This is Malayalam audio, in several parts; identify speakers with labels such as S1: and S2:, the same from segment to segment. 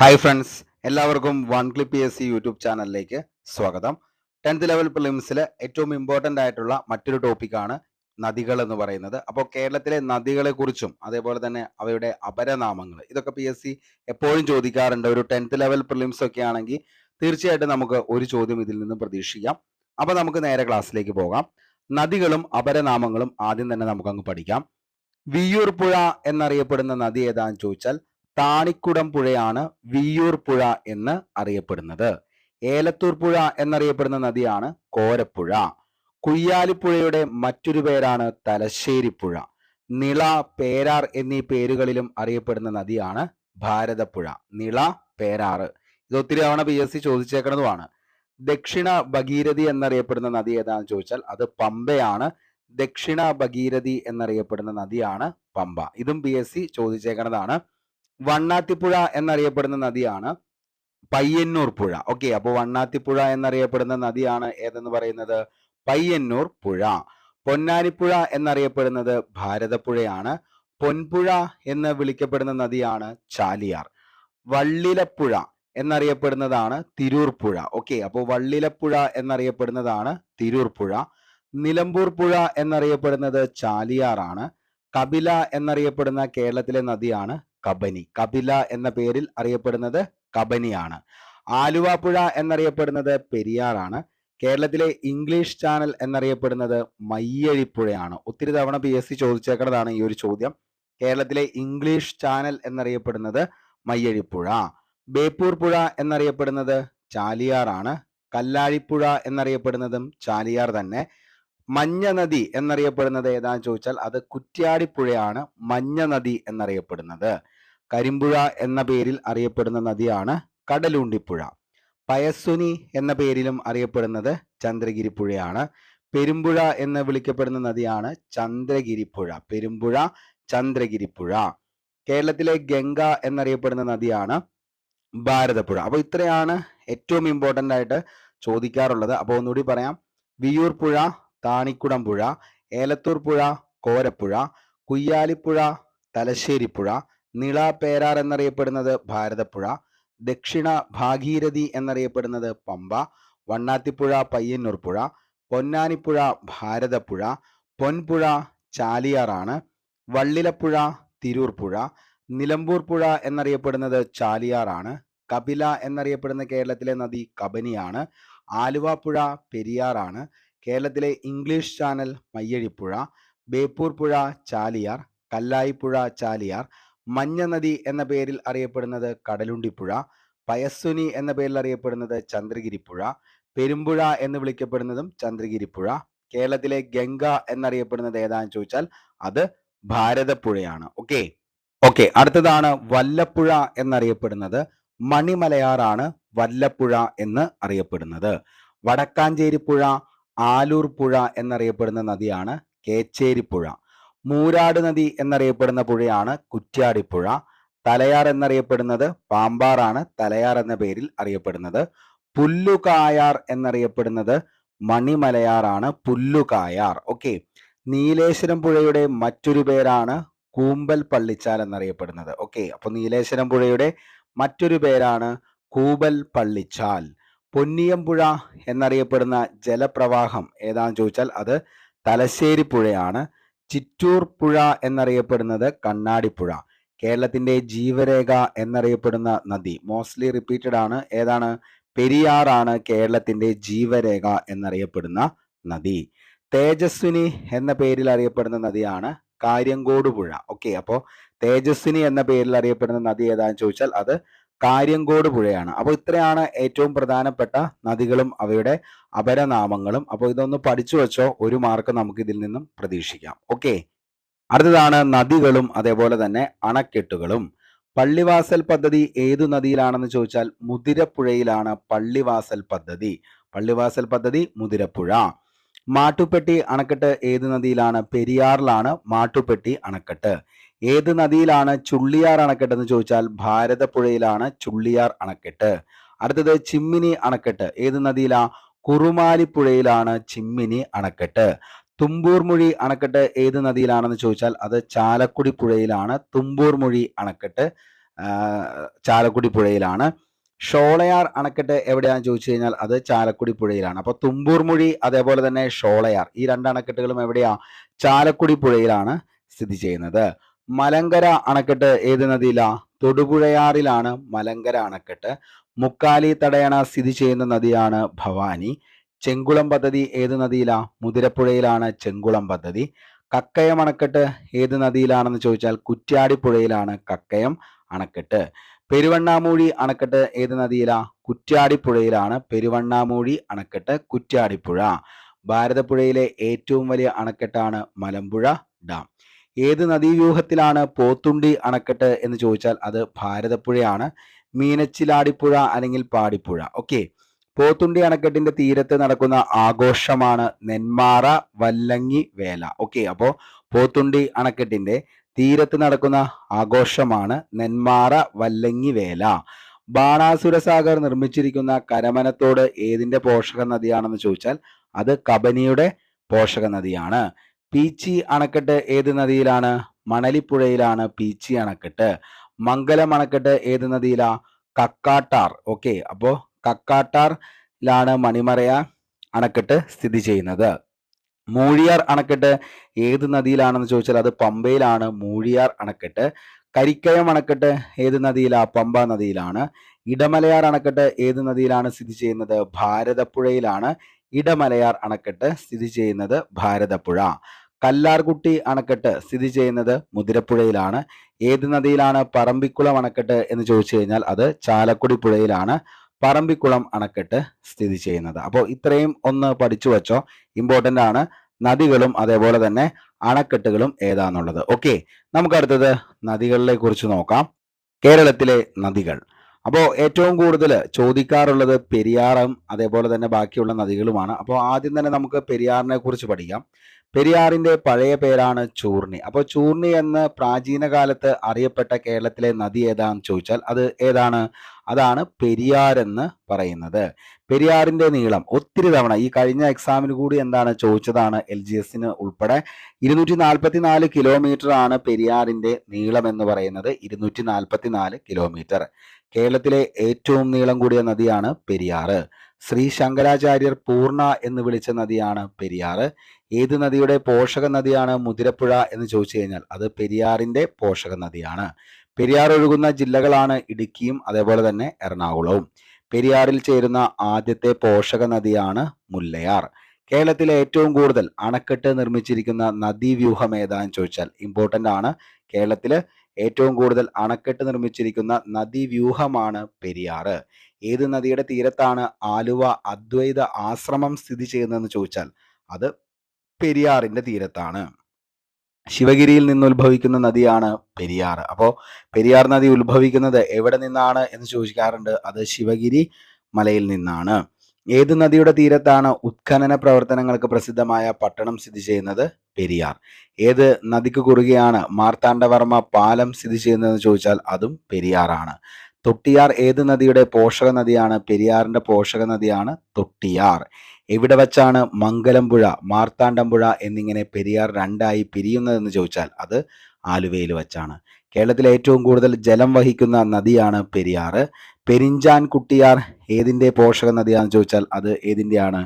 S1: ഹായ് ഫ്രണ്ട്സ് എല്ലാവർക്കും one clip P S C YouTube ചാനലിലേക്ക് സ്വാഗതം. ടെൻത്ത് ലെവൽ പ്രിലിംസിലെ ഏറ്റവും ഇമ്പോർട്ടന്റ് ആയിട്ടുള്ള മറ്റൊരു ടോപ്പിക്കാണ് നദികൾ എന്ന് പറയുന്നത്. അപ്പോൾ കേരളത്തിലെ നദികളെക്കുറിച്ചും അതേപോലെ തന്നെ അവയുടെ അപരനാമങ്ങൾ ഇതൊക്കെ പി എസ് സി എപ്പോഴും ചോദിക്കാറുണ്ട്. ഒരു ടെൻത്ത് ലെവൽ പ്രിലിംസ് ഒക്കെ ആണെങ്കിൽ തീർച്ചയായിട്ടും നമുക്ക് ഒരു ചോദ്യം ഇതിൽ നിന്ന് പ്രതീക്ഷിക്കാം. അപ്പോൾ നമുക്ക് നേരെ ക്ലാസ്സിലേക്ക് പോകാം. നദികളും അപരനാമങ്ങളും ആദ്യം തന്നെ നമുക്കങ്ങ് പഠിക്കാം. വിയ്യൂർ പുഴ എന്നറിയപ്പെടുന്ന നദി ഏതാണെന്ന് ചോദിച്ചാൽ താണിക്കുടം പുഴയാണ് വിയ്യൂർ പുഴ എന്ന് അറിയപ്പെടുന്നത്. ഏലത്തൂർ പുഴ എന്നറിയപ്പെടുന്ന നദിയാണ് കോരപ്പുഴ. കുയ്യാലിപ്പുഴയുടെ മറ്റൊരു പേരാണ് തലശ്ശേരി പുഴ നിള പേരാർ എന്നീ പേരുകളിലും അറിയപ്പെടുന്ന നദിയാണ് ഭാരതപ്പുഴ. നിള പേരാറ് ഇത് ഒത്തിരി തവണ പി എസ് സി ചോദിച്ചേക്കുന്നതുമാണ് ദക്ഷിണ ഭഗീരഥി എന്നറിയപ്പെടുന്ന നദി ഏതാണെന്ന് ചോദിച്ചാൽ അത് പമ്പയാണ്. ദക്ഷിണ ഭഗീരഥി എന്നറിയപ്പെടുന്ന നദിയാണ് പമ്പ. ഇതും പി എസ് സി ചോദിച്ചേക്കുന്നതാണ് വണ്ണാത്തിപ്പുഴ എന്നറിയപ്പെടുന്ന നദിയാണ് പയ്യന്നൂർ പുഴ. ഓക്കെ അപ്പോൾ വണ്ണാത്തിപ്പുഴ എന്നറിയപ്പെടുന്ന നദിയാണ് ഏതെന്ന് പറയുന്നത്? പയ്യന്നൂർ പുഴ. പൊന്നാനിപ്പുഴ എന്നറിയപ്പെടുന്നത് ഭാരതപ്പുഴയാണ്. പൊൻപുഴ എന്ന് വിളിക്കപ്പെടുന്ന നദിയാണ് ചാലിയാർ. വള്ളിലപ്പുഴ എന്നറിയപ്പെടുന്നതാണ് തിരൂർ പുഴ ഓക്കെ അപ്പോൾ വള്ളിലപ്പുഴ എന്നറിയപ്പെടുന്നതാണ് തിരൂർ പുഴ നിലമ്പൂർ പുഴ എന്നറിയപ്പെടുന്നത് ചാലിയാറാണ്. കപില എന്നറിയപ്പെടുന്ന കേരളത്തിലെ നദിയാണ് കബനി. കപില എന്ന പേരിൽ അറിയപ്പെടുന്നത് കബനിയാണ്. ആലുവ പുഴ എന്നറിയപ്പെടുന്നത് പെരിയാറാണ്. കേരളത്തിലെ ഇംഗ്ലീഷ് ചാനൽ എന്നറിയപ്പെടുന്നത് മയ്യഴിപ്പുഴയാണ്. ഒത്തിരി തവണ പി എസ് സി ചോദിച്ചേക്കുന്നതാണ് ഈ ഒരു ചോദ്യം. കേരളത്തിലെ ഇംഗ്ലീഷ് ചാനൽ എന്നറിയപ്പെടുന്നത് മയ്യഴിപ്പുഴ. ബേപ്പൂർ പുഴ എന്നറിയപ്പെടുന്നത് ചാലിയാറാണ്. കല്ലാഴിപ്പുഴ എന്നറിയപ്പെടുന്നതും ചാലിയാർ തന്നെ. മഞ്ഞ നദി എന്നറിയപ്പെടുന്നത് ഏതാണെന്ന് ചോദിച്ചാൽ അത് കുറ്റ്യാടിപ്പുഴയാണ് മഞ്ഞ നദി എന്നറിയപ്പെടുന്നത്. കരിമ്പുഴ എന്ന പേരിൽ അറിയപ്പെടുന്ന നദിയാണ് കടലുണ്ടിപ്പുഴ. പയസ്സുനി എന്ന പേരിലും അറിയപ്പെടുന്നത് ചന്ദ്രഗിരിപ്പുഴയാണ്. പെരുമ്പുഴ എന്ന് വിളിക്കപ്പെടുന്ന നദിയാണ് ചന്ദ്രഗിരിപ്പുഴ. പെരുമ്പുഴ ചന്ദ്രഗിരിപ്പുഴ. കേരളത്തിലെ ഗംഗ എന്നറിയപ്പെടുന്ന നദിയാണ് ഭാരതപ്പുഴ. അപ്പോൾ ഇത്രയാണ് ഏറ്റവും ഇമ്പോർട്ടന്റ് ആയിട്ട് ചോദിക്കാറുള്ളത്. അപ്പോൾ ഒന്നുകൂടി പറയാം. വിയൂർ പുഴ താണിക്കുടം പുഴ ഏലത്തൂർ പുഴ കോരപ്പുഴ കുയ്യാലിപ്പുഴ തലശ്ശേരി പുഴ നിള പേരാർ എന്നറിയപ്പെടുന്നത് ഭാരതപ്പുഴ ദക്ഷിണ ഭാഗീരഥി എന്നറിയപ്പെടുന്നത് പമ്പ വണ്ണാത്തിപ്പുഴ പയ്യന്നൂർ പുഴ പൊന്നാനിപ്പുഴ ഭാരതപ്പുഴ പൊൻപുഴ ചാലിയാറാണ് വള്ളിലപ്പുഴ തിരൂർ പുഴ നിലമ്പൂർ പുഴ എന്നറിയപ്പെടുന്നത് ചാലിയാറാണ് കപില എന്നറിയപ്പെടുന്ന കേരളത്തിലെ നദി കബനിയാണ് ആലുവ പുഴ പെരിയാറാണ് കേരളത്തിലെ ഇംഗ്ലീഷ് ചാനൽ മയ്യഴിപ്പുഴ ബേപ്പൂർ പുഴ ചാലിയാർ കല്ലായിപ്പുഴ ചാലിയാർ മഞ്ഞ നദി എന്ന പേരിൽ അറിയപ്പെടുന്നത് കടലുണ്ടിപ്പുഴ പയസ്സുനി എന്ന പേരിൽ അറിയപ്പെടുന്നത് ചന്ദ്രഗിരിപ്പുഴ പെരുമ്പുഴ എന്ന് വിളിക്കപ്പെടുന്നതും ചന്ദ്രഗിരിപ്പുഴ. കേരളത്തിലെ ഗംഗ എന്നറിയപ്പെടുന്നത് ഏതാണെന്ന് ചോദിച്ചാൽ അത് ഭാരതപ്പുഴയാണ്. ഓക്കെ ഓക്കെ അടുത്തതാണ് വല്ലപ്പുഴ എന്നറിയപ്പെടുന്നത്. മണിമലയാറാണ് വല്ലപ്പുഴ എന്ന് അറിയപ്പെടുന്നത്. വടക്കാഞ്ചേരി പുഴ ആലൂർ പുഴ എന്നറിയപ്പെടുന്ന നദിയാണ് കേച്ചേരിപ്പുഴ. മൂരാട് നദി എന്നറിയപ്പെടുന്ന പുഴയാണ് കുറ്റ്യാടിപ്പുഴ. തലയാർ എന്നറിയപ്പെടുന്നത് പാമ്പാറാണ്. തലയാർ എന്ന പേരിൽ അറിയപ്പെടുന്നത്. പുല്ലുകായാർ എന്നറിയപ്പെടുന്നത് മണിമലയാറാണ്. പുല്ലുകായാർ. ഓക്കെ. നീലേശ്വരം പുഴയുടെ മറ്റൊരു പേരാണ് കൂമ്പൽ പള്ളിച്ചാൽ എന്നറിയപ്പെടുന്നത്. ഓക്കെ. അപ്പൊ നീലേശ്വരം പുഴയുടെ മറ്റൊരു പേരാണ് കൂമ്പൽ പള്ളിച്ചാൽ. പൊന്നിയമ്പുഴ എന്നറിയപ്പെടുന്ന ജലപ്രവാഹം ഏതാണെന്ന് ചോദിച്ചാൽ അത് തലശ്ശേരി പുഴയാണ്. ചിറ്റൂർ പുഴ എന്നറിയപ്പെടുന്നത് കണ്ണാടിപ്പുഴ കേരളത്തിന്റെ ജീവരേഖ എന്നറിയപ്പെടുന്ന നദി. മോസ്റ്റ്ലി റിപ്പീറ്റഡ് ആണ്. ഏതാണ്? പെരിയാറാണ് കേരളത്തിന്റെ ജീവരേഖ എന്നറിയപ്പെടുന്ന നദി. തേജസ്വിനി എന്ന പേരിൽ അറിയപ്പെടുന്ന നദിയാണ് കാര്യങ്കോട് പുഴ. ഓക്കെ അപ്പോ തേജസ്വിനി എന്ന പേരിൽ അറിയപ്പെടുന്ന നദി ഏതാണെന്ന് ചോദിച്ചാൽ അത് കാര്യങ്കോട് പുഴയാണ്. അപ്പോൾ ഇത്രയാണ് ഏറ്റവും പ്രധാനപ്പെട്ട നദികളും അവയുടെ അപരനാമങ്ങളും. അപ്പോൾ ഇതൊന്ന് പഠിച്ചു വെച്ചോ ഒരു മാർക്ക് നമുക്ക് ഇതിൽ നിന്നും പ്രതീക്ഷിക്കാം. ഓക്കെ. അടുത്തതാണ് നദികളും അതേപോലെ തന്നെ അണക്കെട്ടുകളും. പള്ളിവാസൽ പദ്ധതി ഏതു നദിയിലാണെന്ന് ചോദിച്ചാൽ മുതിരപ്പുഴയിലാണ് പള്ളിവാസൽ പദ്ധതി. പള്ളിവാസൽ പദ്ധതി മുതിരപ്പുഴ. മാട്ടുപ്പെട്ടി അണക്കെട്ട് ഏത് നദിയിലാണ്? പെരിയാറിലാണ് മാട്ടുപ്പെട്ടി അണക്കെട്ട്. ഏത് നദിയിലാണ് ചുള്ളിയാർ അണക്കെട്ട് എന്ന് ചോദിച്ചാൽ ഭാരതപ്പുഴയിലാണ് ചുള്ളിയാർ അണക്കെട്ട്. അടുത്തത് ചിമ്മിനി അണക്കെട്ട്. ഏത് നദിയിലാ? കുറുമാലിപ്പുഴയിലാണ് ചിമ്മിനി അണക്കെട്ട്. തുമ്പൂർമൊഴി അണക്കെട്ട് ഏത് നദിയിലാണെന്ന് ചോദിച്ചാൽ അത് ചാലക്കുടി പുഴയിലാണ് തുമ്പൂർമൊഴി അണക്കെട്ട് ചാലക്കുടി പുഴയിലാണ് ഷോളയാർ അണക്കെട്ട് എവിടെയാണെന്ന് ചോദിച്ചു കഴിഞ്ഞാൽ അത് ചാലക്കുടി പുഴയിലാണ് അപ്പോൾ തുമ്പൂർ മൊഴി അതേപോലെ തന്നെ ഷോളയാർ. ഈ രണ്ട് അണക്കെട്ടുകളും എവിടെയാ? ചാലക്കുടി പുഴയിലാണ് സ്ഥിതി ചെയ്യുന്നത്. മലങ്കര അണക്കെട്ട് ഏത് നദിയിലാ? തൊടുപുഴയാറിലാണ് മലങ്കര അണക്കെട്ട്. മുക്കാലി തടയണ സ്ഥിതി ചെയ്യുന്ന നദിയാണ് ഭവാനി. ചെങ്കുളം പദ്ധതി ഏത് നദിയിലാ? മുതിരപ്പുഴയിലാണ് ചെങ്കുളം പദ്ധതി. കക്കയം അണക്കെട്ട് ഏത് നദിയിലാണെന്ന് ചോദിച്ചാൽ കുറ്റ്യാടിപ്പുഴയിലാണ് കക്കയം അണക്കെട്ട്. പെരുവണ്ണാമൂഴി അണക്കെട്ട് ഏത് നദിയിലാ? കുറ്റ്യാടിപ്പുഴയിലാണ്. പെരുവണ്ണാമൂഴി അണക്കെട്ട് കുറ്റ്യാടിപ്പുഴ. ഭാരതപ്പുഴയിലെ ഏറ്റവും വലിയ അണക്കെട്ടാണ് മലമ്പുഴ ഡാം. ഏത് നദീവ്യൂഹത്തിലാണ് പോത്തുണ്ടി അണക്കെട്ട് എന്ന് ചോദിച്ചാൽ അത് ഭാരതപ്പുഴയാണ്. മീനച്ചിലാടിപ്പുഴ അല്ലെങ്കിൽ പാടിപ്പുഴ. ഓക്കെ പോത്തുണ്ടി അണക്കെട്ടിന്റെ തീരത്ത് നടക്കുന്ന ആഘോഷമാണ് നെന്മാറ വല്ലങ്ങി വേല. ഓക്കെ അപ്പോ പോത്തുണ്ടി അണക്കെട്ടിന്റെ തീരത്ത് നടക്കുന്ന ആഘോഷമാണ് നെന്മാറ വല്ലങ്ങി വേല. ബാണാസുരസാഗർ നിർമ്മിച്ചിരിക്കുന്ന കരമനത്തോട് ഏതിന്റെ പോഷക നദിയാണെന്ന് ചോദിച്ചാൽ അത് കബനിയുടെ പോഷക നദിയാണ് പീച്ചി അണക്കെട്ട് ഏത് നദിയിലാണ്? മണലിപ്പുഴയിലാണ് പീച്ചി അണക്കെട്ട്. മംഗലം അണക്കെട്ട് ഏത് നദിയിലാ? കക്കാട്ടാർ. ഓക്കെ അപ്പോ കക്കാട്ടാറിലാണ് മണിമറയ അണക്കെട്ട് സ്ഥിതി ചെയ്യുന്നത്. മൂഴിയാർ അണക്കെട്ട് ഏത് നദിയിലാണെന്ന് ചോദിച്ചാൽ അത് പമ്പയിലാണ് മൂഴിയാർ അണക്കെട്ട്. കരിക്കയം അണക്കെട്ട് ഏത് നദിയിലാ? പമ്പ നദിയിലാണ്. ഇടമലയാർ അണക്കെട്ട് ഏത് നദിയിലാണ് സ്ഥിതി ചെയ്യുന്നത്? ഭാരതപ്പുഴയിലാണ്. ഇടമലയാർ അണക്കെട്ട് സ്ഥിതി ചെയ്യുന്നത് ഭാരതപ്പുഴ. കല്ലാർകുട്ടി അണക്കെട്ട് സ്ഥിതി ചെയ്യുന്നത് മുതിരപ്പുഴയിലാണ്. ഏത് നദിയിലാണ് പറമ്പിക്കുളം അണക്കെട്ട് എന്ന് ചോദിച്ചു കഴിഞ്ഞാൽ അത് ചാലക്കുടി പുഴയിലാണ് പറമ്പിക്കുളം അണക്കെട്ട് സ്ഥിതി ചെയ്യുന്നത്. അപ്പോൾ ഇത്രയും ഒന്ന് പഠിച്ചു വച്ചോ. ഇമ്പോർട്ടന്റ് ആണ്. നദികളും അതേപോലെ തന്നെ അണക്കെട്ടുകളും ഏതാന്നുള്ളത്. ഓക്കെ നമുക്ക് അടുത്തത് നദികളിലെ കുറിച്ച് നോക്കാം. കേരളത്തിലെ നദികൾ. അപ്പോൾ ഏറ്റവും കൂടുതൽ ചോദിക്കാറുള്ളത് പെരിയാറും അതേപോലെ തന്നെ ബാക്കിയുള്ള നദികളുമാണ്. അപ്പോൾ ആദ്യം തന്നെ നമുക്ക് പെരിയാറിനെ കുറിച്ച് പഠിക്കാം. പെരിയാറിന്റെ പഴയ പേരാണ് ചൂർണി. അപ്പോൾ ചൂർണി എന്ന് പ്രാചീന കാലത്ത് അറിയപ്പെട്ട കേരളത്തിലെ നദി ഏതാണെന്ന് ചോദിച്ചാൽ അത് ഏതാണ്? അതാണ് പെരിയാർ എന്ന് പറയുന്നത്. പെരിയാറിന്റെ നീളം ഒത്തിരി തവണ ഈ കഴിഞ്ഞ എക്സാമിന് കൂടി എന്താണ് ചോദിച്ചതാണ് എൽ ജി എസിന് ഉൾപ്പെടെ ഇരുന്നൂറ്റി നാൽപ്പത്തി നാല് കിലോമീറ്റർ ആണ് പെരിയാറിന്റെ നീളം എന്ന് പറയുന്നത് ഇരുന്നൂറ്റി നാൽപ്പത്തി നാല് കിലോമീറ്റർ കേരളത്തിലെ ഏറ്റവും നീളം കൂടിയ നദിയാണ് പെരിയാറ്. ശ്രീ ശങ്കരാചാര്യർ പൂർണ എന്ന് വിളിച്ച നദിയാണ് പെരിയാറ്. ഏത് നദിയുടെ പോഷക നദിയാണ് മുതിരപ്പുഴ എന്ന് ചോദിച്ചു കഴിഞ്ഞാൽ അത് പെരിയാറിന്റെ പോഷക നദിയാണ്. പെരിയാർ ഒഴുകുന്ന ജില്ലകളാണ് ഇടുക്കിയും അതേപോലെ തന്നെ എറണാകുളവും. പെരിയാറിൽ ചേരുന്ന ആദ്യത്തെ പോഷക നദിയാണ് മുല്ലയാർ. കേരളത്തിലെ ഏറ്റവും കൂടുതൽ അണക്കെട്ട് നിർമ്മിച്ചിരിക്കുന്ന നദീവ്യൂഹം ഏതാന്ന് ചോദിച്ചാൽ ഇമ്പോർട്ടന്റ് ആണ്. കേരളത്തിൽ ഏറ്റവും കൂടുതൽ അണക്കെട്ട് നിർമ്മിച്ചിരിക്കുന്ന നദീവ്യൂഹമാണ് പെരിയാറ്. ഏത് നദിയുടെ തീരത്താണ് ആലുവ അദ്വൈത ആശ്രമം സ്ഥിതി ചെയ്യുന്നതെന്ന് ചോദിച്ചാൽ അത് പെരിയാറിന്റെ തീരത്താണ്. ശിവഗിരിയിൽ നിന്ന് ഉത്ഭവിക്കുന്ന നദിയാണ് പെരിയാർ അപ്പോൾ പെരിയാർ നദി ഉത്ഭവിക്കുന്നത് എവിടെ നിന്നാണ് എന്ന് ചോദിക്കാറുണ്ട്. അത് ശിവഗിരി മലയിൽ നിന്നാണ്. ഏത് നദിയുടെ തീരത്താണ് ഉത്ഖനന പ്രവർത്തനങ്ങൾക്ക് പ്രസിദ്ധമായ പട്ടണം സ്ഥിതി ചെയ്യുന്നത്? പെരിയാർ. ഏത് നദിക്ക് കുറുകെയാണ് മാർത്താണ്ഡവർമ്മ പാലം സ്ഥിതി ചെയ്യുന്നതെന്ന് ചോദിച്ചാൽ അതും പെരിയാറാണ്. തൊട്ടിയാർ ഏത് നദിയുടെ പോഷക നദിയാണ്? പെരിയാറിന്റെ പോഷക നദിയാണ് തൊട്ടിയാർ. എവിടെ വച്ചാണ് മംഗലംപുഴ മാർത്താണ്ഡംപുഴ എന്നിങ്ങനെ പെരിയാർ രണ്ടായി പിരിയുന്നതെന്ന് ചോദിച്ചാൽ അത് ആലുവയിൽ വച്ചാണ്. കേരളത്തിലെ ഏറ്റവും കൂടുതൽ ജലം വഹിക്കുന്ന നദിയാണ് പെരിയാറ്. പെരിഞ്ചാൻ കുട്ടിയാർ ഏതിന്റെ പോഷക നദിയാണെന്ന് ചോദിച്ചാൽ അത് ഏതിന്റെയാണ്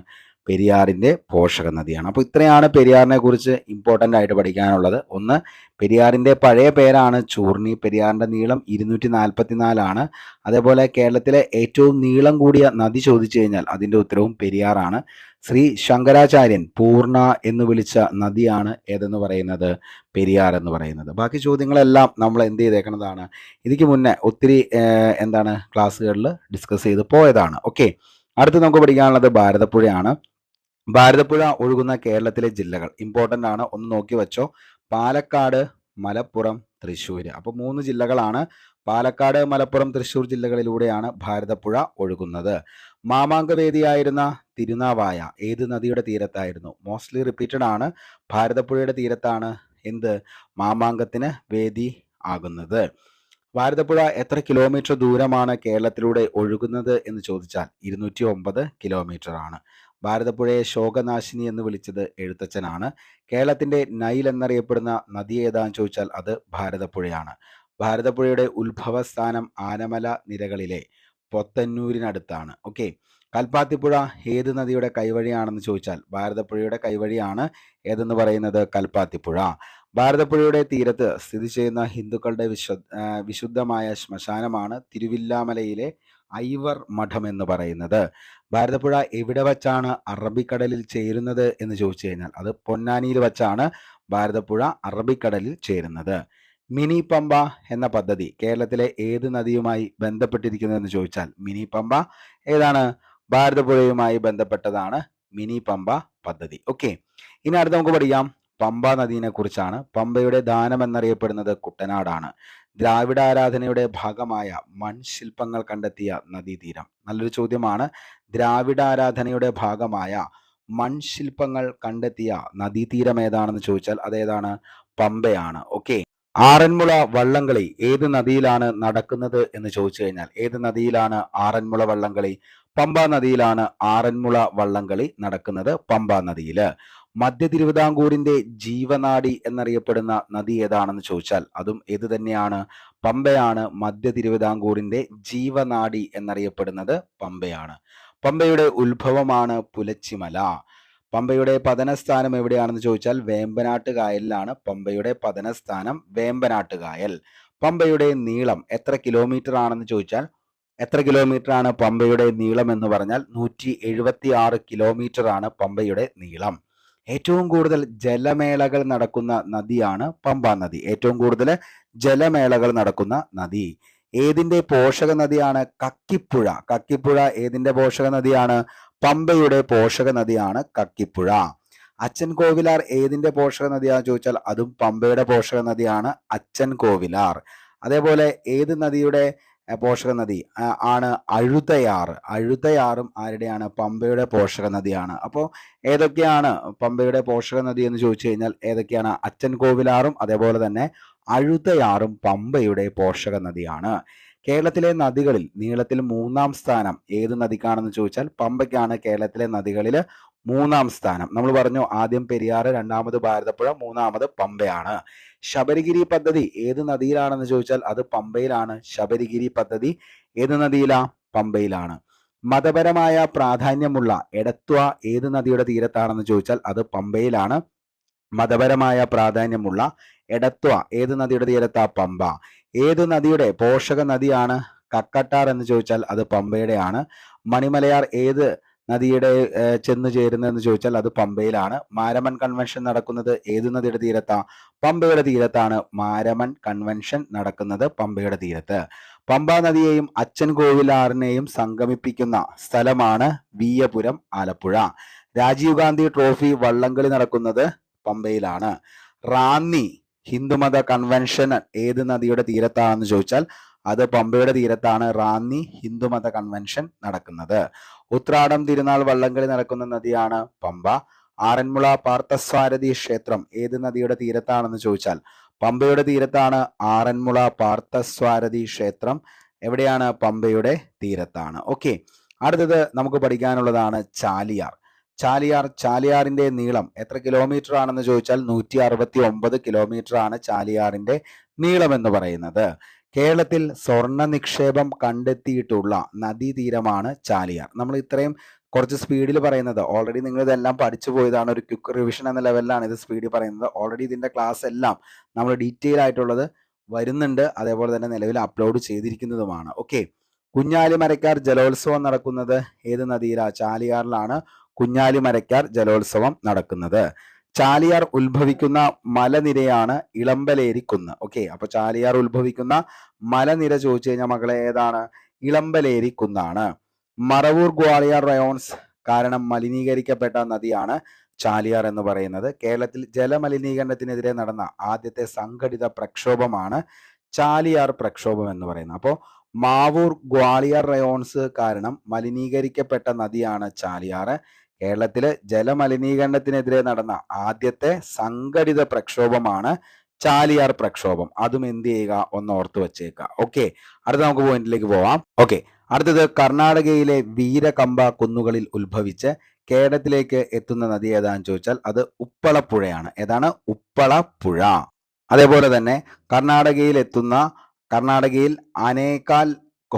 S1: പെരിയാറിന്റെ പോഷക നദിയാണ് അപ്പോൾ ഇത്രയാണ് പെരിയാറിനെ കുറിച്ച് ഇമ്പോർട്ടന്റ് ആയിട്ട് പഠിക്കാനുള്ളത്. ഒന്ന് പെരിയാറിന്റെ പഴയ പേരാണ് ചൂർണി. പെരിയാറിന്റെ നീളം ഇരുന്നൂറ്റി നാൽപ്പത്തിനാലാണ് അതേപോലെ കേരളത്തിലെ ഏറ്റവും നീളം കൂടിയ നദി ചോദിച്ചു കഴിഞ്ഞാൽ അതിന്റെ ഉത്തരവും പെരിയാറാണ്. ശ്രീ ശങ്കരാചാര്യൻ പൂർണ എന്ന് വിളിച്ച നദിയാണ് ഏതെന്ന് പറയുന്നത്? പെരിയാർ എന്ന് പറയുന്നത്. ബാക്കി ചോദ്യങ്ങളെല്ലാം നമ്മൾ എന്ത് ചെയ്തേക്കുന്നതാണ്? ഇതിക്ക് മുന്നേ ഒത്തിരി എന്താണ് ക്ലാസ്സുകളിൽ ഡിസ്കസ് ചെയ്ത് പോയതാണ്. ഓക്കെ അടുത്ത് നമുക്ക് പഠിക്കാനുള്ളത് ഭാരതപ്പുഴയാണ്. ഭാരതപ്പുഴ ഒഴുകുന്ന കേരളത്തിലെ ജില്ലകൾ. ഇമ്പോർട്ടന്റ് ആണ്. ഒന്ന് നോക്കി വെച്ചോ. പാലക്കാട് മലപ്പുറം തൃശ്ശൂർ അപ്പോൾ മൂന്ന് ജില്ലകളാണ്. പാലക്കാട് മലപ്പുറം തൃശ്ശൂർ ജില്ലകളിലൂടെയാണ് ഭാരതപ്പുഴ ഒഴുകുന്നത്. മാമാങ്കവേദിയായിരുന്ന തിരുനാവായ ഏത് നദിയുടെ തീരത്തായിരുന്നു? മോസ്റ്റ്ലി റിപ്പീറ്റഡ് ആണ്. ഭാരതപ്പുഴയുടെ തീരത്താണ് എന്ത്? മാമാങ്കത്തിന് വേദി ആകുന്നത്. ഭാരതപ്പുഴ എത്ര കിലോമീറ്റർ ദൂരമാണ് കേരളത്തിലൂടെ ഒഴുകുന്നത് എന്ന് ചോദിച്ചാൽ ഇരുന്നൂറ്റി ഒമ്പത് കിലോമീറ്റർ ആണ്. ഭാരതപ്പുഴയെ ശോകനാശിനി എന്ന് വിളിച്ചത് എഴുത്തച്ഛനാണ്. കേരളത്തിന്റെ നൈൽ എന്നറിയപ്പെടുന്ന നദി ഏതാന്ന് ചോദിച്ചാൽ അത് ഭാരതപ്പുഴയാണ്. ഭാരതപ്പുഴയുടെ ഉത്ഭവസ്ഥാനം ആനമല നിരകളിലെ പൊത്തന്നൂരിനടുത്താണ്. ഓക്കെ. കൽപ്പാത്തിപ്പുഴ ഏത് നദിയുടെ കൈവഴിയാണെന്ന് ചോദിച്ചാൽ ഭാരതപ്പുഴയുടെ കൈവഴിയാണ് ഏതെന്ന് പറയുന്നത് കൽപ്പാത്തിപ്പുഴ. ഭാരതപ്പുഴയുടെ തീരത്ത് സ്ഥിതി ചെയ്യുന്ന ഹിന്ദുക്കളുടെ വിശ്വ വിശുദ്ധമായ ശ്മശാനമാണ് തിരുവില്ലാമലയിലെ ഐവർ മഠം എന്ന് പറയുന്നത്. ഭാരതപ്പുഴ എവിടെ വച്ചാണ് അറബിക്കടലിൽ ചേരുന്നത് എന്ന് ചോദിച്ചു കഴിഞ്ഞാൽ അത് പൊന്നാനിയിൽ വച്ചാണ് ഭാരതപ്പുഴ അറബിക്കടലിൽ ചേരുന്നത്. മിനി പമ്പ എന്ന പദ്ധതി കേരളത്തിലെ ഏത് നദിയുമായി ബന്ധപ്പെട്ടിരിക്കുന്നു എന്ന് ചോദിച്ചാൽ മിനി പമ്പ ഏതാണ്? ഭാരതപ്പുഴയുമായി ബന്ധപ്പെട്ടതാണ് മിനി പമ്പ പദ്ധതി. ഓക്കെ. ഇനി അടുത്ത് നമുക്ക് പഠിക്കാം. പമ്പ നദീനെ കുറിച്ചാണ് പമ്പയുടെ ദാനം എന്നറിയപ്പെടുന്നത് കുട്ടനാടാണ്. ദ്രാവിഡ ആരാധനയുടെ ഭാഗമായ മൺശില്പങ്ങൾ കണ്ടെത്തിയ നദീതീരം. നല്ലൊരു ചോദ്യമാണ്. ദ്രാവിഡ ആരാധനയുടെ ഭാഗമായ മൺശില്പങ്ങൾ കണ്ടെത്തിയ നദീതീരം ഏതാണെന്ന് ചോദിച്ചാൽ അതേതാണ്? പമ്പയാണ്. ഓക്കെ. ആറന്മുള വള്ളംകളി ഏത് നദിയിലാണ് നടക്കുന്നത് എന്ന് ചോദിച്ചു കഴിഞ്ഞാൽ ഏത് നദിയിലാണ് ആറന്മുള വള്ളംകളി? പമ്പ നദിയിലാണ് ആറന്മുള വള്ളംകളി നടക്കുന്നത് പമ്പ നദിയിൽ. മധ്യ തിരുവിതാംകൂറിന്റെ ജീവനാടി എന്നറിയപ്പെടുന്ന നദി ഏതാണെന്ന് ചോദിച്ചാൽ അതും ഏത് തന്നെയാണ്? പമ്പയാണ് മധ്യ തിരുവിതാംകൂറിന്റെ ജീവനാടി എന്നറിയപ്പെടുന്നത് പമ്പയാണ്. പമ്പയുടെ ഉത്ഭവമാണ് പുലച്ചിമല. പമ്പയുടെ പതനസ്ഥാനം എവിടെയാണെന്ന് ചോദിച്ചാൽ വേമ്പനാട്ട് കായലിലാണ് പമ്പയുടെ പതനസ്ഥാനം വേമ്പനാട്ട് കായൽ പമ്പയുടെ നീളം എത്ര കിലോമീറ്റർ ആണെന്ന് ചോദിച്ചാൽ എത്ര കിലോമീറ്റർ ആണ് പമ്പയുടെ നീളം എന്ന് പറഞ്ഞാൽ നൂറ്റി എഴുപത്തി ആറ് കിലോമീറ്റർ ആണ് പമ്പയുടെ നീളം. ഏറ്റവും കൂടുതൽ ജലമേളകൾ നടക്കുന്ന നദിയാണ് പമ്പാ നദി. ഏറ്റവും കൂടുതൽ ജലമേളകൾ നടക്കുന്ന നദി. ഏതിന്റെ പോഷക നദിയാണ്? കക്കിപ്പുഴ. കക്കിപ്പുഴ ഏതിന്റെ പോഷക നദിയാണ്? പമ്പയുടെ പോഷക നദിയാണ് കക്കിപ്പുഴ. അച്ഛൻ കോവിലാർ ഏതിന്റെ പോഷക നദിയാണെന്ന് ചോദിച്ചാൽ അതും പമ്പയുടെ പോഷക നദിയാണ് അച്ഛൻ കോവിലാർ. അതേപോലെ ഏത് നദിയുടെ പോഷക നദി ആണ് അഴുതയാറ് അഴുതയാറും ആരുടെയാണ്? പമ്പയുടെ പോഷക നദിയാണ് അപ്പോൾ ഏതൊക്കെയാണ് പമ്പയുടെ പോഷക നദി എന്ന് ചോദിച്ചു കഴിഞ്ഞാൽ ഏതൊക്കെയാണ്? അച്ഛൻ കോവിലാറും അതേപോലെ തന്നെ അഴുതയാറും പമ്പയുടെ പോഷക നദിയാണ് കേരളത്തിലെ നദികളിൽ നീളത്തിൽ മൂന്നാം സ്ഥാനം ഏത് നദിക്കാണെന്ന് ചോദിച്ചാൽ പമ്പയ്ക്കാണ് കേരളത്തിലെ നദികളിൽ മൂന്നാം സ്ഥാനം. നമ്മൾ പറഞ്ഞു ആദ്യം പെരിയാറ് രണ്ടാമത് ഭാരതപ്പുഴ മൂന്നാമത് പമ്പയാണ്. ശബരിഗിരി പദ്ധതി ഏത് നദിയിലാണെന്ന് ചോദിച്ചാൽ അത് പമ്പയിലാണ്. ശബരിഗിരി പദ്ധതി ഏത് നദിയിലാ? പമ്പയിലാണ്. മതപരമായ പ്രാധാന്യമുള്ള എടത്വ ഏത് നദിയുടെ തീരത്താണെന്ന് ചോദിച്ചാൽ അത് പമ്പയിലാണ്. മതപരമായ പ്രാധാന്യമുള്ള എടത്വ ഏത് നദിയുടെ തീരത്താ? പമ്പ. ഏത് നദിയുടെ പോഷക നദിയാണ്? കക്കട്ടാർ എന്ന് ചോദിച്ചാൽ അത് പമ്പയുടെയാണ്. മണിമലയാർ ഏത് നദിയുടെ ചെന്നു ചേരുന്നതെന്ന് ചോദിച്ചാൽ അത് പമ്പയിലാണ്. മാരമൺ കൺവെൻഷൻ നടക്കുന്നത് ഏത് നദിയുടെ തീരത്താ? പമ്പയുടെ തീരത്താണ് മാരമൺ കൺവെൻഷൻ നടക്കുന്നത് പമ്പയുടെ തീരത്ത്. പമ്പ നദിയെയും അച്ഛൻ കോവിലാറിനെയും സംഗമിപ്പിക്കുന്ന സ്ഥലമാണ് വീയപുരം ആലപ്പുഴ. രാജീവ് ഗാന്ധി ട്രോഫി വള്ളംകളി നടക്കുന്നത് പമ്പയിലാണ്. റാന്നി ഹിന്ദുമത കൺവെൻഷൻ ഏത് നദിയുടെ തീരത്താണെന്ന് ചോദിച്ചാൽ അത് പമ്പയുടെ തീരത്താണ് റാന്നി ഹിന്ദുമത കൺവെൻഷൻ നടക്കുന്നത്. ഉത്രാടം തിരുനാൾ വള്ളംകളി നടക്കുന്ന നദിയാണ് പമ്പ. ആറന്മുള പാർത്ഥസാരഥി ക്ഷേത്രം ഏത് നദിയുടെ തീരത്താണെന്ന് ചോദിച്ചാൽ പമ്പയുടെ തീരത്താണ് ആറന്മുള പാർത്ഥസ്വാരഥി ക്ഷേത്രം. എവിടെയാണ് പമ്പയുടെ തീരത്താണ്. ഓക്കെ അടുത്തത് നമുക്ക് പഠിക്കാനുള്ളതാണ് ചാലിയാർ. ചാലിയാർ ചാലിയാറിന്റെ നീളം എത്ര കിലോമീറ്റർ ആണെന്ന് ചോദിച്ചാൽ നൂറ്റി അറുപത്തി ഒമ്പത് കിലോമീറ്റർ ആണ് ചാലിയാറിന്റെ നീളം എന്ന് പറയുന്നത്. കേരളത്തിൽ സ്വർണ നിക്ഷേപം കണ്ടെത്തിയിട്ടുള്ള നദീതീരമാണ് ചാലിയാർ. നമ്മൾ ഇത്രയും കുറച്ച് സ്പീഡിൽ പറയുന്നത്. ഓൾറെഡി നിങ്ങൾ ഇതെല്ലാം പഠിച്ചു പോയതാണ്. ഒരു ക്വിക്ക് റിവിഷൻ എന്ന ലെവലിലാണ് ഇത് സ്പീഡിൽ പറയുന്നത്. ഓൾറെഡി ഇതിന്റെ ക്ലാസ് എല്ലാം നമ്മൾ ഡീറ്റെയിൽ ആയിട്ടുള്ളത് വരുന്നുണ്ട്. അതേപോലെ തന്നെ നിലവിൽ അപ്ലോഡ് ചെയ്തിരിക്കുന്നതുമാണ്. ഓക്കെ കുഞ്ഞാലിമരക്കാർ ജലോത്സവം നടക്കുന്നത് ഏത് നദിയിലാണ് ചാലിയാറിലാണ് കുഞ്ഞാലിമരക്കാർ ജലോത്സവം നടക്കുന്നത്. ചാലിയാർ ഉത്ഭവിക്കുന്ന മലനിരയാണ് ഇളമ്പലേരി കുന്ന് ഓക്കെ അപ്പൊ ചാലിയാർ ഉത്ഭവിക്കുന്ന മലനിര ചോദിച്ചു കഴിഞ്ഞാൽ മകളെ ഏതാണ്? ഇളമ്പലേരി കുന്നാണ് മറവൂർ ഗ്വാളിയാർ റയോൺസ് കാരണം മലിനീകരിക്കപ്പെട്ട നദിയാണ് ചാലിയാർ എന്ന് പറയുന്നത്. കേരളത്തിൽ ജലമലിനീകരണത്തിനെതിരെ നടന്ന ആദ്യത്തെ സംഘടിത പ്രക്ഷോഭമാണ് ചാലിയാർ പ്രക്ഷോഭം എന്ന് പറയുന്നത്. അപ്പോൾ മാവൂർ ഗ്വാളിയാർ റയോൺസ് കാരണം മലിനീകരിക്കപ്പെട്ട നദിയാണ് ചാലിയാർ. കേരളത്തിൽ ജലമലിനീകരണത്തിനെതിരെ നടന്ന ആദ്യത്തെ സംഘടിത പ്രക്ഷോഭമാണ് ചാലിയാർ പ്രക്ഷോഭം. അതും എന്ത് ചെയ്യുക? ഒന്ന് ഓർത്തു വച്ചേക്കുക. ഓക്കെ അടുത്ത നമുക്ക് പോയിന്റിലേക്ക് പോവാം. ഓക്കെ അടുത്തത് കർണാടകയിലെ വീരകമ്പ കുന്നുകളിൽ ഉത്ഭവിച്ച് കേരളത്തിലേക്ക് എത്തുന്ന നദി ഏതാണെന്ന് ചോദിച്ചാൽ അത് ഉപ്പളപ്പുഴയാണ്. ഏതാണ്? ഉപ്പളപ്പുഴ. അതേപോലെ തന്നെ കർണാടകയിൽ എത്തുന്ന കർണാടകയിൽ ആനേക്കാൽ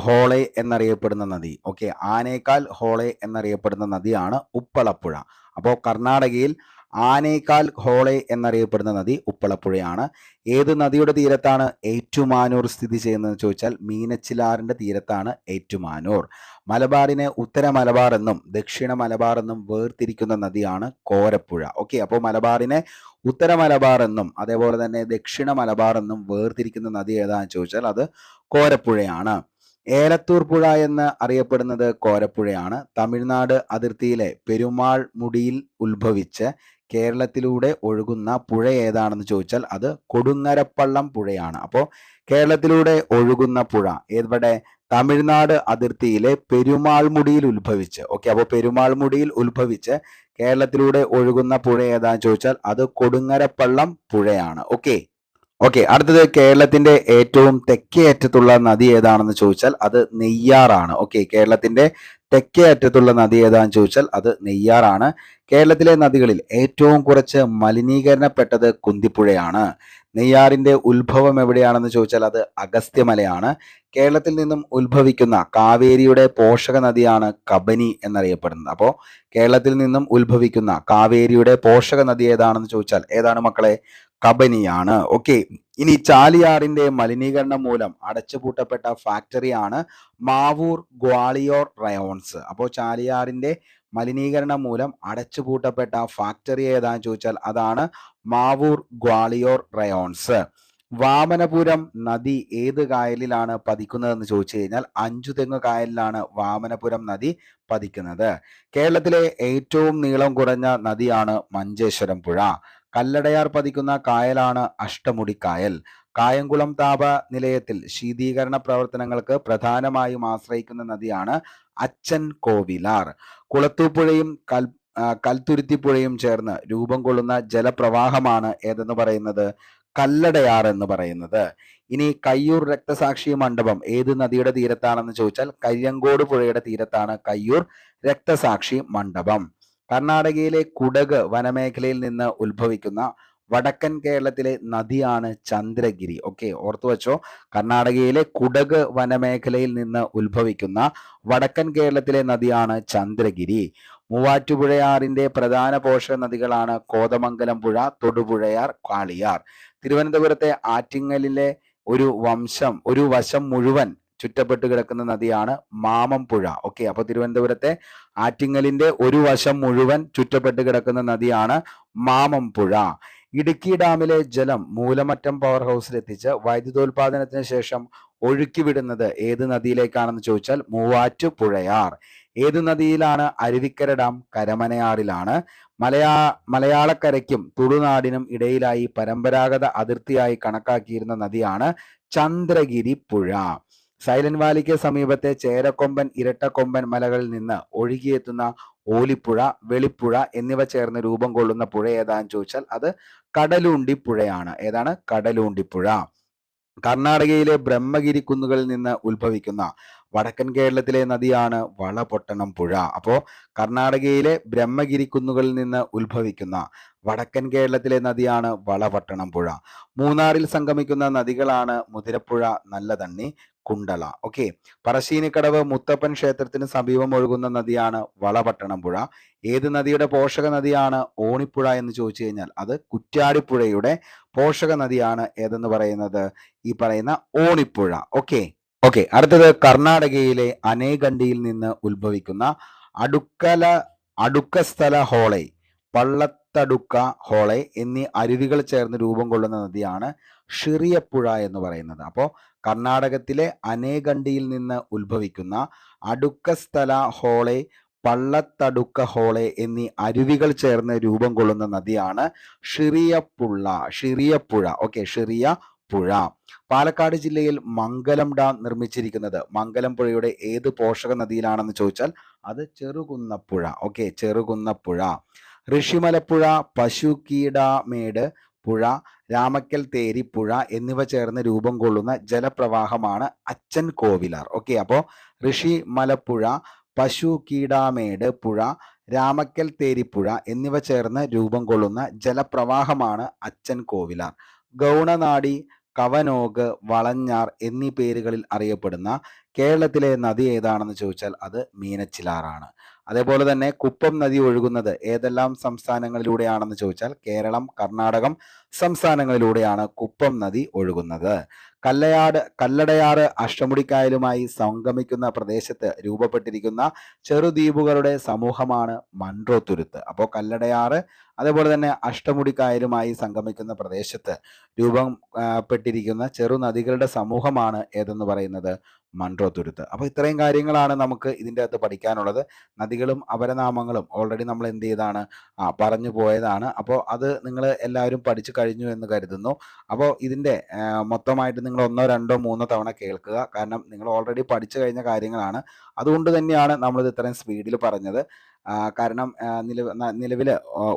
S1: ഹോളെ എന്നറിയപ്പെടുന്ന നദി. ഓക്കെ ആനേക്കാൽ ഹോളെ എന്നറിയപ്പെടുന്ന നദിയാണ് ഉപ്പളപ്പുഴ. അപ്പോൾ കർണാടകയിൽ ആനേക്കാൽ ഹോളെ എന്നറിയപ്പെടുന്ന നദി ഉപ്പളപ്പുഴയാണ്. ഏത് നദിയുടെ തീരത്താണ് ഏറ്റുമാനൂർ സ്ഥിതി ചെയ്യുന്നതെന്ന് ചോദിച്ചാൽ മീനച്ചിലാറിന്റെ തീരത്താണ് ഏറ്റുമാനൂർ. മലബാറിനെ ഉത്തര മലബാർ എന്നും ദക്ഷിണ മലബാർ എന്നും വേർതിരിക്കുന്ന നദിയാണ് കോരപ്പുഴ. ഓക്കെ അപ്പോൾ മലബാറിനെ ഉത്തര മലബാർ എന്നും അതേപോലെ തന്നെ ദക്ഷിണ മലബാർ എന്നും വേർതിരിക്കുന്ന നദി ഏതാണെന്ന് ചോദിച്ചാൽ അത് കോരപ്പുഴയാണ്. ഏലത്തൂർ പുഴ എന്ന് അറിയപ്പെടുന്നത് കോരപ്പുഴയാണ്. തമിഴ്നാട് അതിർത്തിയിലെ പെരുമാൾ മുടിയിൽ ഉത്ഭവിച്ച് കേരളത്തിലൂടെ ഒഴുകുന്ന പുഴ ഏതാണെന്ന് ചോദിച്ചാൽ അത് കൊടുങ്ങരപ്പള്ളം പുഴയാണ്. അപ്പോൾ കേരളത്തിലൂടെ ഒഴുകുന്ന പുഴ ഇവിടെ തമിഴ്നാട് അതിർത്തിയിലെ പെരുമാൾ മുടിയിൽ ഉത്ഭവിച്ച്. ഓക്കെ അപ്പോൾ പെരുമാൾമുടിയിൽ ഉത്ഭവിച്ച് കേരളത്തിലൂടെ ഒഴുകുന്ന പുഴ ഏതാണെന്ന് ചോദിച്ചാൽ അത് കൊടുങ്ങരപ്പള്ളം പുഴയാണ്. ഓക്കെ ഓക്കെ അടുത്തത് കേരളത്തിന്റെ ഏറ്റവും തെക്കേ അറ്റത്തുള്ള നദി ഏതാണെന്ന് ചോദിച്ചാൽ അത് നെയ്യാറാണ്. ഓക്കെ കേരളത്തിന്റെ തെക്കേ അറ്റത്തുള്ള നദി ഏതാണെന്ന് ചോദിച്ചാൽ അത് നെയ്യാറാണ്. കേരളത്തിലെ നദികളിൽ ഏറ്റവും കുറച്ച് മലിനീകരണപ്പെട്ടത് കുന്തിപ്പുഴയാണ്. നെയ്യാറിന്റെ ഉത്ഭവം എവിടെയാണെന്ന് ചോദിച്ചാൽ അത് അഗസ്ത്യമലയാണ്. കേരളത്തിൽ നിന്നും ഉത്ഭവിക്കുന്ന കാവേരിയുടെ പോഷക നദിയാണ് കബനി എന്നറിയപ്പെടുന്നത്. അപ്പോൾ കേരളത്തിൽ നിന്നും ഉത്ഭവിക്കുന്ന കാവേരിയുടെ പോഷക നദി ഏതാണെന്ന് ചോദിച്ചാൽ ഏതാണ് മക്കളെ? കബനിയാണ്. ഓക്കെ ഇനി ചാലിയാറിന്റെ മലിനീകരണം മൂലം അടച്ചുപൂട്ടപ്പെട്ട ഫാക്ടറിയാണ് മാവൂർ ഗ്വാളിയോർ റയോൺസ് അപ്പോൾ ചാലിയാറിന്റെ മലിനീകരണം മൂലം അടച്ചുപൂട്ടപ്പെട്ട ഫാക്ടറി ഏതാന്ന് ചോദിച്ചാൽ അതാണ് മാവൂർ ഗ്വാളിയോർ റയോൺസ് വാമനപുരം നദി ഏത് കായലിലാണ് പതിക്കുന്നതെന്ന് ചോദിച്ചു കഴിഞ്ഞാൽ അഞ്ചുതെങ്ങ് കായലിലാണ് വാമനപുരം നദി പതിക്കുന്നത്. കേരളത്തിലെ ഏറ്റവും നീളം കുറഞ്ഞ നദിയാണ് മഞ്ചേശ്വരം പുഴ. കല്ലടയാർ പതിക്കുന്ന കായലാണ് അഷ്ടമുടി കായൽ. കായംകുളം താപ നിലയത്തിൽ ശീതീകരണ പ്രവർത്തനങ്ങൾക്ക് പ്രധാനമായും ആശ്രയിക്കുന്ന നദിയാണ് അച്ഛൻ കോവിലാർ. കുളത്തൂപ്പുഴയും കൽ കൽത്തുരുത്തിപ്പുഴയും ചേർന്ന് രൂപം കൊള്ളുന്ന ജലപ്രവാഹമാണ് ഏതെന്ന് പറയുന്നത്? കല്ലടയാർ എന്ന് പറയുന്നത്. ഇനി കയ്യൂർ രക്തസാക്ഷി മണ്ഡപം ഏത് നദിയുടെ തീരത്താണെന്ന് ചോദിച്ചാൽ കരിയങ്കോട് പുഴയുടെ തീരത്താണ് കയ്യൂർ രക്തസാക്ഷി മണ്ഡപം. കർണാടകയിലെ കുടക് വനമേഖലയിൽ നിന്ന് ഉത്ഭവിക്കുന്ന വടക്കൻ കേരളത്തിലെ നദിയാണ് ചന്ദ്രഗിരി. ഓക്കെ ഓർത്തു വച്ചോ കർണാടകയിലെ കുടക് വനമേഖലയിൽ നിന്ന് ഉത്ഭവിക്കുന്ന വടക്കൻ കേരളത്തിലെ നദിയാണ് ചന്ദ്രഗിരി. മൂവാറ്റുപുഴയാറിന്റെ പ്രധാന പോഷക നദികളാണ് കോതമംഗലം പുഴ തൊടുപുഴയാർ കാളിയാർ. തിരുവനന്തപുരത്തെ ആറ്റിങ്ങലിലെ ഒരു വംശം ഒരു വശം മുഴുവൻ ചുറ്റപ്പെട്ട് കിടക്കുന്ന നദിയാണ് മാമം പുഴ ഓക്കെ അപ്പൊ തിരുവനന്തപുരത്തെ ആറ്റിങ്ങലിന്റെ ഒരു വശം മുഴുവൻ ചുറ്റപ്പെട്ട് കിടക്കുന്ന നദിയാണ് മാമം പുഴ ഇടുക്കി ഡാമിലെ ജലം മൂലമറ്റം പവർ ഹൗസിൽ എത്തിച്ച് വൈദ്യുതോൽപാദനത്തിന് ശേഷം ഒഴുക്കി വിടുന്നത് ഏത് നദിയിലേക്കാണെന്ന് ചോദിച്ചാൽ മൂവാറ്റുപുഴയാർ ഏത് നദിയിലാണ് അരുവിക്കര ഡാം കരമനയാറിലാണ്? മലയാ മലയാളക്കരയ്ക്കും തുളുനാടിനും ഇടയിലായി പരമ്പരാഗത അതിർത്തിയായി കണക്കാക്കിയിരുന്ന നദിയാണ് ചന്ദ്രഗിരി പുഴ. സൈലന്റ് വാലിക്ക് സമീപത്തെ ചേരക്കൊമ്പൻ ഇരട്ടക്കൊമ്പൻ മലകളിൽ നിന്ന് ഒഴുകിയെത്തുന്ന ഓലിപ്പുഴ വെളിപ്പുഴ എന്നിവ ചേർന്ന് രൂപം കൊള്ളുന്ന പുഴ ഏതാന്ന് ചോദിച്ചാൽ അത് കടലൂണ്ടി പുഴയാണ് ഏതാണ്? കടലൂണ്ടി പുഴ കർണാടകയിലെ ബ്രഹ്മഗിരി കുന്നുകളിൽ നിന്ന് ഉത്ഭവിക്കുന്ന വടക്കൻ കേരളത്തിലെ നദിയാണ് വളപൊട്ടണം പുഴ. അപ്പോ കർണാടകയിലെ ബ്രഹ്മഗിരി കുന്നുകളിൽ നിന്ന് ഉത്ഭവിക്കുന്ന വടക്കൻ കേരളത്തിലെ നദിയാണ് വളപട്ടണം പുഴ. മൂന്നാറിൽ സംഗമിക്കുന്ന നദികളാണ് മുതിരപ്പുഴ നല്ലതണ്ണി കുണ്ടള. ഓക്കെ പറശ്ശീനിക്കടവ് മുത്തപ്പൻ ക്ഷേത്രത്തിന് സമീപം ഒഴുകുന്ന നദിയാണ് വളപട്ടണം പുഴ. ഏത് നദിയുടെ പോഷക നദിയാണ് ഓണിപ്പുഴ എന്ന് ചോദിച്ചു കഴിഞ്ഞാൽ അത് കുറ്റ്യാടിപ്പുഴയുടെ പോഷക നദിയാണ് ഏതെന്ന് പറയുന്നത്? ഈ പറയുന്ന ഓണിപ്പുഴ. ഓക്കെ ഓക്കെ അടുത്തത് കർണാടകയിലെ അനേകണ്ടിയിൽ നിന്ന് ഉത്ഭവിക്കുന്ന അടുക്കല അടുക്കസ്ഥല ഹോളെ. പള്ളത്തടുക്ക ഹോളെ എന്നീ അരുവികൾ ചേർന്ന് രൂപം കൊള്ളുന്ന നദിയാണ് ഷിറിയപ്പുഴ എന്ന് പറയുന്നത്. അപ്പോൾ കർണാടകത്തിലെ അനേകണ്ടിയിൽ നിന്ന് ഉത്ഭവിക്കുന്ന അടുക്കസ്ഥല ഹോളെ പള്ളത്തടുക്ക ഹോളെ എന്നീ അരുവികൾ ചേർന്ന് രൂപം കൊള്ളുന്ന നദിയാണ് ഷിറിയപ്പുള്ള ഷിറിയപ്പുഴ. ഓക്കെ ഷിറിയ പുഴ പാലക്കാട് ജില്ലയിൽ മംഗലം ഡാം നിർമ്മിച്ചിരിക്കുന്നത്. മംഗലം പുഴയുടെ ഏത് പോഷക നദിയിലാണെന്ന് ചോദിച്ചാൽ അത് ചെറുകുന്നപ്പുഴ. ഓക്കെ ചെറുകുന്നപ്പുഴ. ഋഷിമലപ്പുഴ പശുക്കീടാമേട് പുഴ രാമക്കൽ തേരി പുഴ എന്നിവ ചേർന്ന് രൂപം കൊള്ളുന്ന ജലപ്രവാഹമാണ് അച്ഛൻ കോവിലാർ. ഓക്കെ അപ്പോൾ ഋഷി മലപ്പുഴ പശു കീടാമേട് പുഴ രാമക്കൽ തേരിപ്പുഴ എന്നിവ ചേർന്ന് രൂപം കൊള്ളുന്ന ജലപ്രവാഹമാണ് അച്ഛൻ കോവിലാർ. ഗൗണനാടി കവനോഗ് വളഞ്ഞാർ എന്നീ പേരുകളിൽ അറിയപ്പെടുന്ന കേരളത്തിലെ നദി ഏതാണെന്ന് ചോദിച്ചാൽ അത് മീനച്ചിലാറാണ്. അതേപോലെ തന്നെ കുപ്പം നദി ഒഴുകുന്നത് ഏതെല്ലാം സംസ്ഥാനങ്ങളിലൂടെയാണെന്ന് ചോദിച്ചാൽ കേരളം കർണാടകം സംസ്ഥാനങ്ങളിലൂടെയാണ് കുപ്പം നദി ഒഴുകുന്നത്. കല്ലയാട് കല്ലടയാറ് അഷ്ടമുടിക്കായലുമായി സംഗമിക്കുന്ന പ്രദേശത്ത് രൂപപ്പെട്ടിരിക്കുന്ന ചെറുദ്വീപുകളുടെ സമൂഹമാണ് മൺട്രോത്തുരുത്ത് അപ്പോൾ കല്ലടയാറ് അതേപോലെ തന്നെ അഷ്ടമുടിക്കായലുമായി സംഗമിക്കുന്ന പ്രദേശത്ത് രൂപം പെട്ടിരിക്കുന്ന ചെറുനദികളുടെ സമൂഹമാണ് ഏതെന്ന് പറയുന്നത്? മൺട്രോ തുരുത്ത് അപ്പോൾ ഇത്രയും കാര്യങ്ങളാണ് നമുക്ക് ഇതിന്റെ അകത്ത് പഠിക്കാനുള്ളത്. നദികളും അപരനാമങ്ങളും ഓൾറെഡി നമ്മൾ എന്ത് ചെയ്താണ്? ആ പറഞ്ഞു പോയതാണ്. അപ്പോൾ അത് നിങ്ങൾ എല്ലാവരും പഠിച്ചു കഴിഞ്ഞു എന്ന് കരുതുന്നു. അപ്പോൾ ഇതിന്റെ മൊത്തമായിട്ട് നിങ്ങൾ ഒന്നോ രണ്ടോ മൂന്നോ തവണ കേൾക്കുക. കാരണം നിങ്ങൾ ഓൾറെഡി പഠിച്ചു കഴിഞ്ഞ കാര്യങ്ങളാണ്. അതുകൊണ്ട് തന്നെയാണ് നമ്മളിത് ഇത്രയും സ്പീഡിൽ പറഞ്ഞത്. കാരണം നിലവ് നിലവിൽ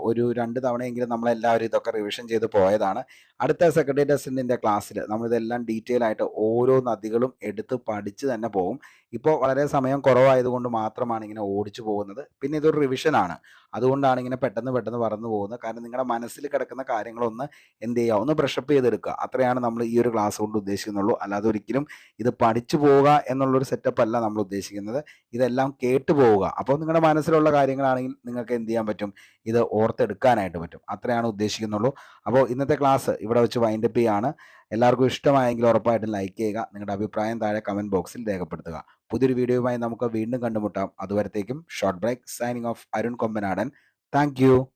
S1: ഒരു രണ്ട് തവണയെങ്കിലും നമ്മളെല്ലാവരും ഇതൊക്കെ റിവിഷൻ ചെയ്ത് പോയതാണ്. അടുത്ത സെക്രട്ടറി ടെസ്റ്റിന്റെ ക്ലാസ്സിൽ നമ്മളിതെല്ലാം ഡീറ്റെയിൽ ആയിട്ട് ഓരോ നദികളും എടുത്ത് പഠിച്ച് തന്നെ പോകും ഇപ്പോൾ വളരെ സമയം കുറവായതുകൊണ്ട് മാത്രമാണ് ഇങ്ങനെ ഓടിച്ചു പോകുന്നത്. പിന്നെ ഇതൊരു റിവിഷനാണ് അതുകൊണ്ടാണ് ഇങ്ങനെ പെട്ടെന്ന് പെട്ടെന്ന് പറന്നു പോകുന്നത്. കാരണം നിങ്ങളുടെ മനസ്സിൽ കിടക്കുന്ന കാര്യങ്ങളൊന്ന് എന്ത് ചെയ്യുക ഒന്ന് ബ്രഷപ്പ് ചെയ്തെടുക്കുക. അത്രയാണ് നമ്മൾ ഈ ഒരു ക്ലാസ് കൊണ്ട് ഉദ്ദേശിക്കുന്നുള്ളൂ. അല്ലാതെ ഒരിക്കലും ഇത് പഠിച്ചു പോവുക എന്നുള്ളൊരു സെറ്റപ്പ് അല്ല നമ്മൾ ഉദ്ദേശിക്കുന്നത്. ഇതെല്ലാം കേട്ടു പോവുക. അപ്പോൾ നിങ്ങളുടെ മനസ്സിലുള്ള കാര്യങ്ങളാണെങ്കിൽ നിങ്ങൾക്ക് എന്ത് ചെയ്യാൻ പറ്റും? ഇത് ഓർത്തെടുക്കാനായിട്ട് പറ്റും. അത്രയാണ് ഉദ്ദേശിക്കുന്നുള്ളൂ. അപ്പോൾ ഇന്നത്തെ ക്ലാസ് ഇവിടെ വെച്ച് വൈൻഡപ്പ് ചെയ്യാണ്. എല്ലാവർക്കും ഇഷ്ടമായെങ്കിൽ ഉറപ്പായിട്ടും ലൈക്ക് ചെയ്യുക. നിങ്ങളുടെ അഭിപ്രായം താഴെ കമന്റ് ബോക്സിൽ രേഖപ്പെടുത്തുക. പുതിയൊരു വീഡിയോയുമായി നമുക്ക് വീണ്ടും കണ്ടുമുട്ടാം. അതുവരത്തേക്കും short break signing off Arun Kombanadan. Thank